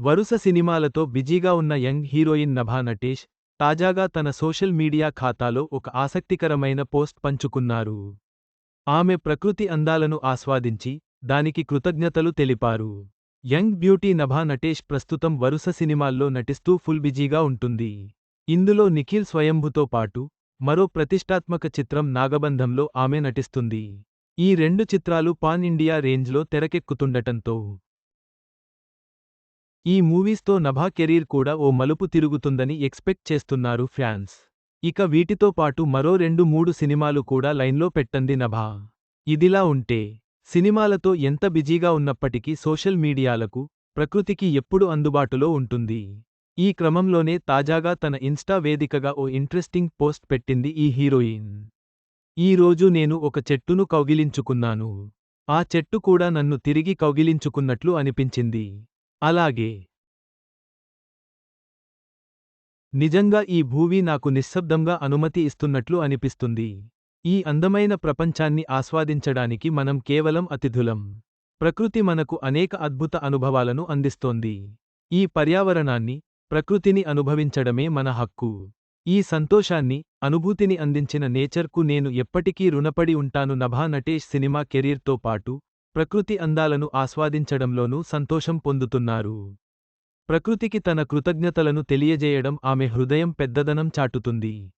వరుస సినిమాలతో బిజీగా ఉన్న యంగ్ హీరోయిన్ నభా నటేష్ తాజాగా తన సోషల్ మీడియా ఖాతాలో ఒక ఆసక్తికరమైన పోస్ట్ పంచుకున్నారు. ఆమె ప్రకృతి అందాలను ఆస్వాదించి దానికి కృతజ్ఞతలు తెలిపారు. యంగ్ బ్యూటీ నభా నటేష్ ప్రస్తుతం వరుస సినిమాల్లో నటిస్తూ ఫుల్ బిజీగా ఉంటుంది. ఇందులో నిఖిల్ స్వయంభుతో పాటు మరో ప్రతిష్టాత్మక చిత్రం నాగబంధంలో ఆమె నటిస్తుంది. ఈ రెండు చిత్రాలు పాన్ ఇండియా రేంజ్లో తెరకెక్కుతుండటంతో ఈ మూవీస్తో నభా కెరీర్ కూడా ఓ మలుపు తిరుగుతుందని ఎక్స్పెక్ట్ చేస్తున్నారు ఫ్యాన్స్. ఇక వీటితో పాటు మరో రెండు మూడు సినిమాలు కూడా లైన్లో పెట్టంది నభా. ఇదిలా ఉంటే సినిమాలతో ఎంత బిజీగా ఉన్నప్పటికీ సోషల్ మీడియాలకు ప్రకృతికి ఎప్పుడు అందుబాటులో ఉంటుంది. ఈ క్రమంలోనే తాజాగా తన ఇన్స్టా వేదికగా ఓ ఇంట్రెస్టింగ్ పోస్ట్ పెట్టింది ఈ హీరోయిన్. ఈ రోజు నేను ఒక చెట్టును కౌగిలించుకున్నాను. ఆ చెట్టు కూడా నన్ను తిరిగి కౌగిలించుకున్నట్లు అనిపించింది. అలాగే. నిజంగా ఈ భూవి నాకు నిశ్శబ్దంగా అనుమతి ఇస్తున్నట్లు అనిపిస్తుంది. ఈ అందమైన ప్రపంచాన్ని ఆస్వాదించడానికి మనం కేవలం అతిథులం. ప్రకృతి మనకు అనేక అద్భుత అనుభవాలను అందిస్తోంది. ఈ పర్యావరణాన్ని ప్రకృతిని అనుభవించడమే మన హక్కు. ఈ సంతోషాన్ని అనుభూతిని అందించిన నేచర్కు నేను ఎప్పటికీ రుణపడి ఉంటాను. నభా నటేష్ సినిమా కెరీర్తో పాటు ప్రకృతి అందాలను ఆస్వాదించడంలోనూ సంతోషం పొందుతున్నారు. ప్రకృతికి తన కృతజ్ఞతలను తెలియజేయడం ఆమె హృదయం పెద్దదనం చాటుతుంది.